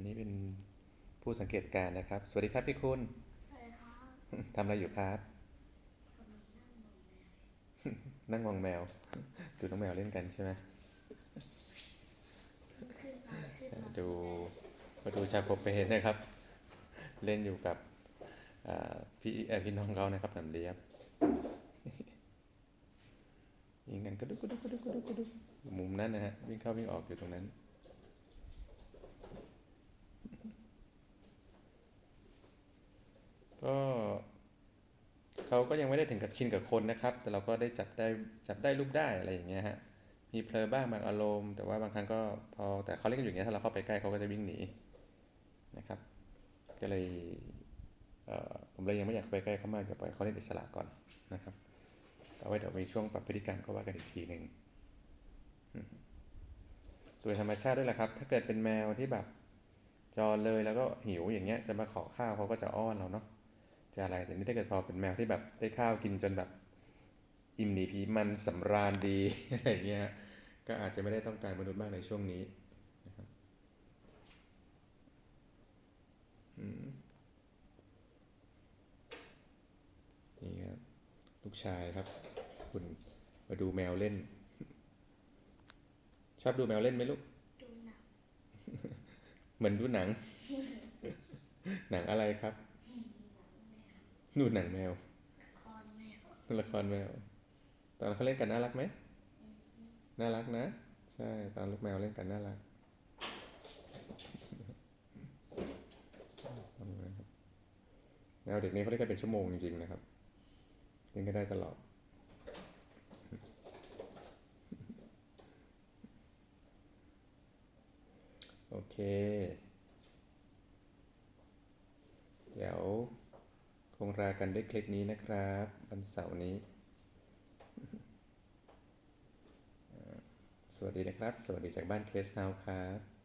นนี้เป็นผู้สังเกตการณ์นะครับ สวัสดีครับพี่คุณสวัสดีครับทำอะไรอยู่ครับกำลังนั่งมองแมวนั่งมองแมว ดูน้องแมวเล่นกันใช่ไหมขึ้นมาขึ้นมาดูมาดูชาโคเปนนะครับ เล่นอยู่กับอ่าพี่เอ่อพี่น้องเขานะครับหนำเลียบยิงกันกระดุกกระดุกกระดุกกระดุกกระดุกมุมนั้นนะฮะวิ่งเข้าวิ่งออกอยู่ตรงนั้น เขาก็ยังไม่ได้ถึงกับชินกับคนนะครับ แต่เราก็ได้จับได้จับได้รูปได้อะไรอย่างเงี้ยฮะมีเพลอบ้างบางอารมณ์ แต่ว่าบางครั้งก็พอแต่เขาเล่นกันอยู่เงี้ยถ้าเราเข้าไปใกล้เขาก็จะวิ่งหนีนะครับ ก็เลยเอ่อผมเลยยังไม่อยากเข้าไปใกล้เขามากเดี๋ยวปล่อยเขาเล่นอิสระก่อนนะครับเอาไว้เดี๋ยวมีช่วงปรับพฤติกรรมก็ว่ากันอีกทีหนึ่งโดยธรรมชาติด้วยแหละครับ ถ้าเกิดเป็นแมวที่แบบจรเลยแล้วก็หิวอย่างเงี้ยจะมาขอข้าวเขาก็จะอ้อนเราเนาะ จะอะไรแต่นี่ถ้าเกิดพอเป็นแมวที่แบบได้ข้าวกินจนแบบอิ่มหนีผีมันสำราญดีอะไรอย่างเงี้ยก็อาจจะไม่ได้ต้องการมนุษย์มากในช่วงนี้นะครับอืมนี่ครับลูกชายครับ คุณมาดูแมวเล่น ชอบดูแมวเล่นไหมลูกดูหนังเหมือนดูหนัง หนังอะไรครับ ดูหนังแมวคอนแมวละครแมว ตอนเขาเล่นกันน่ารักไหม น่ารักนะ ใช่ ตอนลูกแมวเล่นกันน่ารักแมวเด็กนี้เขาเล่นกันเป็นชั่วโมงจริงๆนะครับเล่นกันได้ตลอดโอเค เดี๋ยวค งรากันด้วยคลิปนี้นะครับวันเสาร์นี้ สวัสดีนะครับ สวัสดีจากบ้านเคสเฮาครับ